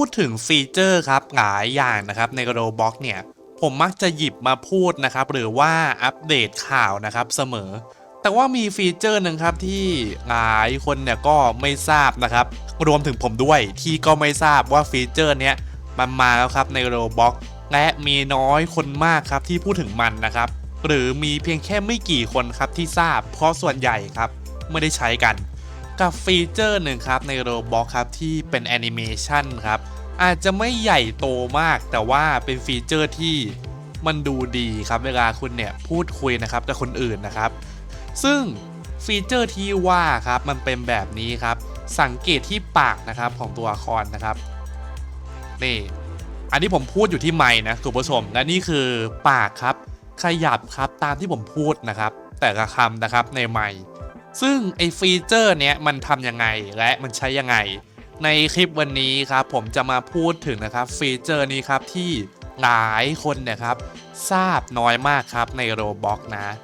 พูดถึงฟีเจอร์ครับหลายอย่างนะครับในโรบ็อกเนี่ย ผมมักจะหยิบมาพูดนะครับ หรือว่าอัปเดตข่าวนะครับเสมอ แต่ว่ามีฟีเจอร์หนึ่งครับที่หลายคนเนี่ยก็ไม่ทราบนะครับ รวมถึงผมด้วยที่ก็ไม่ทราบว่าฟีเจอร์เนี้ยมันมาแล้วครับในโรบ็อกและมีน้อยคนมากครับที่พูดถึงมันนะครับ หรือมีเพียงแค่ไม่กี่คนครับที่ทราบ เพราะส่วนใหญ่ครับไม่ได้ใช้กัน กับฟีเจอร์หนึ่งครับใน Roblox ครับที่เป็นแอนิเมชันครับ อาจจะไม่ใหญ่โตมาก แต่ว่าเป็นฟีเจอร์ที่มันดูดีครับเวลาคุณเนี่ยพูดคุยนะครับกับคนอื่นนะครับ ซึ่งฟีเจอร์ที่ว่าครับมันเป็นแบบนี้ครับ สังเกตที่ปากนะครับของตัวละครนะครับนี่อันนี้ผมพูดอยู่ที่ไมค์นะคุณผู้ชมและนี่คือปากครับขยับครับตามที่ผมพูดนะครับ แต่ละคำนะครับในไมค์ ซึ่งไอฟีเจอร์เนี้ยมันทำยังไงและมันใช้ยังไง ในคลิปวันนี้ครับผมจะมาพูดถึงนะครับฟีเจอร์นี้ครับที่หลายคนเนี่ยครับทราบน้อยมากครับใน Roblox นะ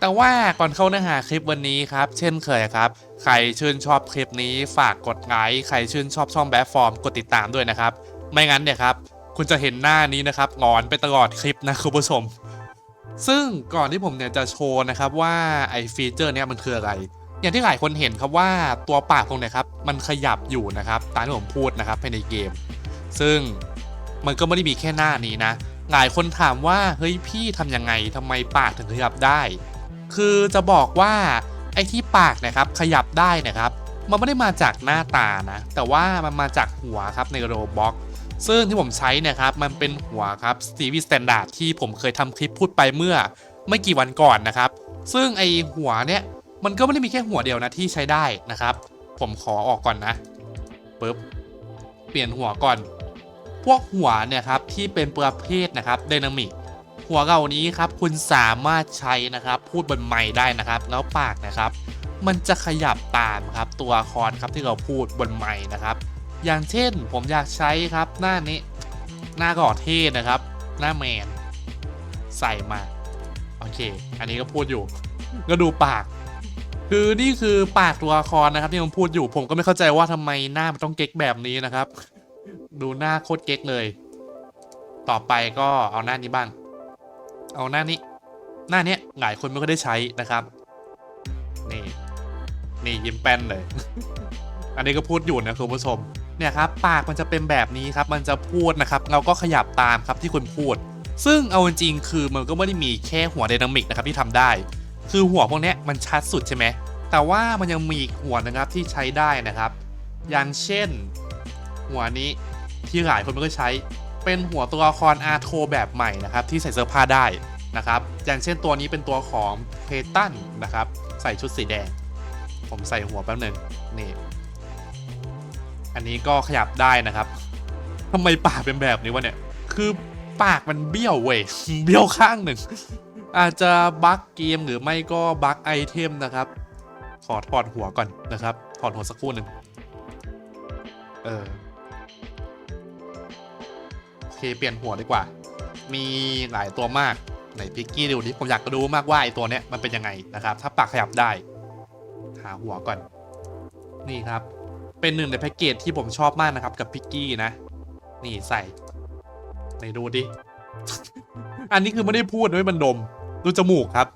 แต่ว่าก่อนเข้าเนื้อหาคลิปวันนี้ครับ เช่นเคยครับ ใครชื่นชอบคลิปนี้ฝากกดไลค์ใครชื่นชอบช่องแบฟฟอร์มกดติดตามด้วยนะครับ ไม่งั้นเนี่ยครับคุณจะเห็นหน้านี้นะครับงอนไปตลอดคลิปนะคุณผู้ชม ซึ่งก่อนที่ผมเนี่ยจะโชว์นะครับว่าไอฟีเจอร์เนี้ยมันคืออะไร อย่างที่หลายคนเห็นครับว่าตัวปากตรงเนี้ยครับมันขยับอยู่นะครับตามที่ผมพูดนะครับภายในเกม ซึ่งมันก็ไม่ได้มีแค่หน้านี้นะ หลายคนถามว่าเฮ้ยพี่ทำยังไงทำไมปากถึงขยับได้ คือจะบอกว่าไอ้ที่ปากนะครับขยับได้นะครับ มันไม่ได้มาจากหน้าตานะ แต่ว่ามันมาจากหัวครับในโรบ็อกซึ่งที่ผมใช้เนะครับ มันเป็นหัวครับ Stevie Standard ที่ผมเคยทำคลิปพูดไปเมื่อไม่กี่วันก่อนนะครับ ซึ่งไอหัวเนี่ยมันก็ไม่ได้มีแค่หัวเดียวนะที่ใช้ได้นะครับ ผมขอออกก่อนนะปึ๊บเปลี่ยนหัวก่อน พวกหัวเนี่ยครับที่เป็นประเภทนะครับไดนามิกหัวเหล่านี้ครับคุณสามารถใช้นะครับ พูดบนไมค์ได้นะครับ แล้วปากนะครับ มันจะขยับตามครับตัวละครครับที่เราพูดบนไมค์นะครับ อย่างเช่นผมอยากใช้ครับหน้านี้ หน้าก่อเท่นะครับ หน้าแมนใส่มา โอเค อันนี้ก็พูดอยู่ ก็ดูปาก คือนี่คือปากตัวละครนะครับที่ผมพูดอยู่ ผมก็ไม่เข้าใจว่าทำไมหน้ามันต้องเก๊กแบบนี้นะครับ ดูหน้าโคตรเก๊กเลย ต่อไปก็เอาหน้านี้บ้าง เอาหน้านี้ หน้าเนี้ยหลายคนไม่ค่อยได้ใช้นะครับ นี่ยิ้มแป้นเลย อันนี้ก็พูดอยู่นะคุณผู้ชม เนี่ยครับ ปากมันจะเป็นแบบนี้ครับ มันจะพูดนะครับ เราก็ขยับตามครับที่คุณพูด ซึ่งเอาจริงๆคือมันก็ไม่ได้มีแค่หัวไดนามิกนะครับที่ทำได้ คือหัวพวกนี้มันชัดสุดใช่ไหมแต่ว่ามันยังมีอีกหัวนะครับที่ใช้ได้นะครับ อย่างเช่น หัวนี้ที่หลายคนไม่ก็ใช้เป็นหัวตัวละครอาร์โทแบบใหม่นะครับที่ใส่เสื้อผ้าได้นะครับ อย่างเช่นตัวนี้เป็นตัวของเพตันนะครับ ใส่ชุดสีแดง ผมใส่หัวแป๊บหนึ่งนี่ อันนี้ก็ขยับได้นะครับทำไมปากเป็นแบบนี้วะเนี่ย คือปากมันเบี้ยวเว้ย เบี้ยวข้างหนึ่ง อาจจะบั๊กเกมหรือไม่ก็บั๊กไอเทมนะครับ ขอถอดหัวก่อนนะครับ ถอดหัวสักครู่หนึ่ง เออ โอเค เปลี่ยนหัวดีกว่า มีหลายตัวมากไหนพิกกี้ดูดิผมอยากรู้มากว่าไอตัวเนี้ยมันเป็นยังไงนะครับ ถ้าปากขยับได้ หาหัวก่อน นี่ครับ เป็นหนึ่งในแพ็กเกจที่ผมชอบมากนะครับ กับพิกกี้นะ นี่ใส่ไหนดูดิ อันนี้คือไม่ได้พูดด้วยมันดม ดูจมูกครับ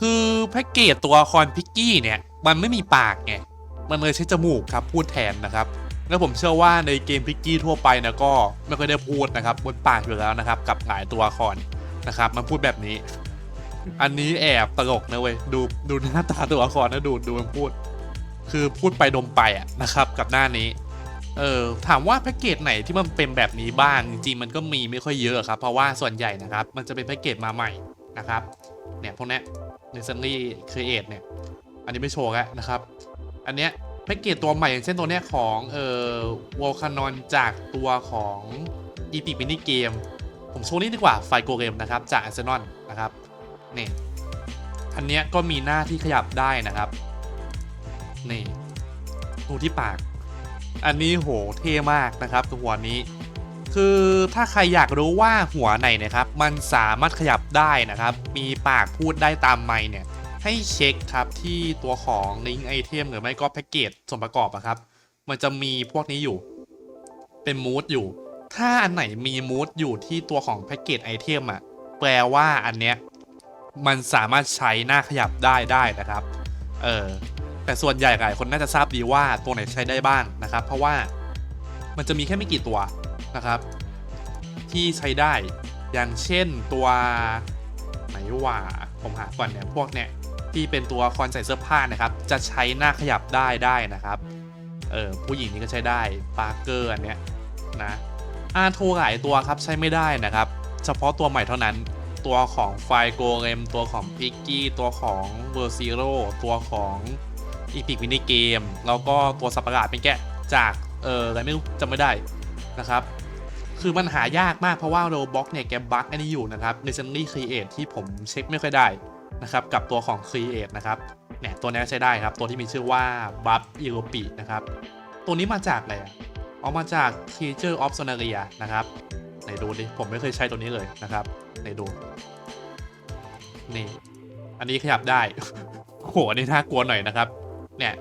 คือแพ็กเกจตัวละครพิกกี้เนี่ย มันไม่มีปากไง มันเลยใช้จมูกครับ พูดแทนนะครับ แล้วผมเชื่อว่าในเกมพิกกี้ทั่วไปนะก็ไม่ค่อยได้พูดนะครับบนปากอยู่แล้วนะครับ กับหลายตัวละครนะครับ มันพูดแบบนี้ อันนี้แอบตลกนะเว้ยดูดูหน้าตาตัวละครนะดูดูมันพูด คือพูดไปดมไปอะนะครับ กับหน้านี้เออถามว่าแพ็กเกจไหนที่มันเป็นแบบนี้บ้างจริงๆมันก็มีไม่ค่อยเยอะครับเพราะว่าส่วนใหญ่นะครับ มันจะเป็นแพ็กเกจมาใหม่นะครับเนี่ยพวกนี้ย recently create เนี่ย อันนี้ไม่โชว์แล้วนะครับ อันเนี้ยแพ็กเกจตัวใหม่อย่างเช่นตัวเนี้ยของเอ่อวอลคานอนจากตัวของอีพิกมินิเกมผมโชว์นี่ดีกว่าไฟโกเกมนะครับจากอาร์เซนอลนะครับ นี่อันเนี้ยก็มีหน้าที่ขยับได้นะครับนี่ดูที่ปาก อันนี้โหเท่มากนะครับตัวหัวนี้ คือถ้าใครอยากรู้ว่าหัวไหนนะครับ มันสามารถขยับได้นะครับ มีปากพูดได้ตามไมค์เนี่ยให้เช็คครับที่ตัวของลิงไอเทมหรือไม่ก็แพ็กเกจส่วนประกอบอะครับ มันจะมีพวกนี้อยู่ เป็นมูดอยู่ ถ้าอันไหนมีมูดอยู่ที่ตัวของแพ็กเกจไอเทมอะแปลว่าอันเนี้ย มันสามารถใช้หน้าขยับได้ได้นะครับ เออแต่ส่วนใหญ่หลายคนน่าจะทราบดีว่าตัวไหนใช้ได้บ้างนะครับ เพราะว่ามันจะมีแค่ไม่กี่ตัวนะครับ ที่ใช้ได้อย่างเช่นตัวไหนว่าผมหาก่อนเนี่ยพวกเนี่ยที่เป็นตัวคอนใส่เสื้อผ้านะครับ จะใช้หน้าขยับได้ได้นะครับเออผู้หญิงนี่ก็ใช้ได้ปาร์เกอร์อันเนี้ยนะอาโทหลายตัวครับใช้ไม่ได้นะครับ เฉพาะตัวใหม่เท่านั้น ตัวของไฟโกเลมตัวของพิกกี้ ตัวของเวอร์ซีโร่ตัวของอีพิกมินิเกม แล้วก็ตัวสับประหลาดเป็นแกะจากเอออะไรไม่รู้จำไม่ได้นะครับ คือมันหายากมากเพราะว่าโรบ็อกเนี่ยแกบั๊กอันนี้อยู่นะครับ Recently Create ที่ผมเช็คไม่ค่อยได้นะครับกับตัวของ Create นะครับเนี่ยตัวนี้ใช้ได้ครับ ตัวที่มีชื่อว่า Buff e u r o p e นะครับ ตัวนี้มาจากอะไรอะเอามาจาก Creature of Sonaria นะครับไหนดูดิ ผมไม่เคยใช้ตัวนี้เลยนะครับ ไหนดู นี่ อันนี้ขยับได้ โหอันนี้น่ากลัวหน่อยนะครับ เนี่ย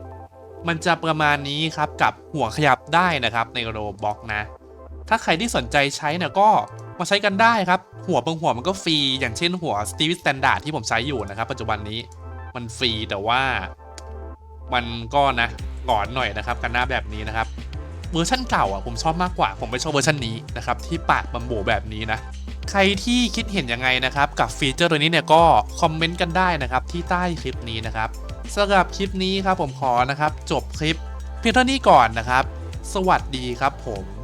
มันจะประมาณนี้ครับกับหัวขยับได้นะครับ ในโรบ็อกนะ ถ้าใครที่สนใจใช้เนี่ยก็มาใช้กันได้ครับ หัวบางหัวมันก็ฟรี อย่างเช่นหัว Steve Standard ที่ผมใช้อยู่นะครับ ปัจจุบันนี้มันฟรีแต่ว่ามันก็นะหงอนหน่อยนะครับกันหน้าแบบนี้นะครับเวอร์ชันเก่าอะผมชอบมากกว่า ผมไม่ชอบเวอร์ชันนี้นะครับที่ปากบัมโบแบบนี้นะ ใครที่คิดเห็นยังไงนะครับกับฟีเจอร์ตัวนี้เนี่ยก็คอมเมนต์กันได้นะครับที่ใต้คลิปนี้นะครับสำหรับคลิปนี้ครับผมขอนะครับจบคลิปเพียงเท่านี้ก่อนนะครับ สวัสดีครับผม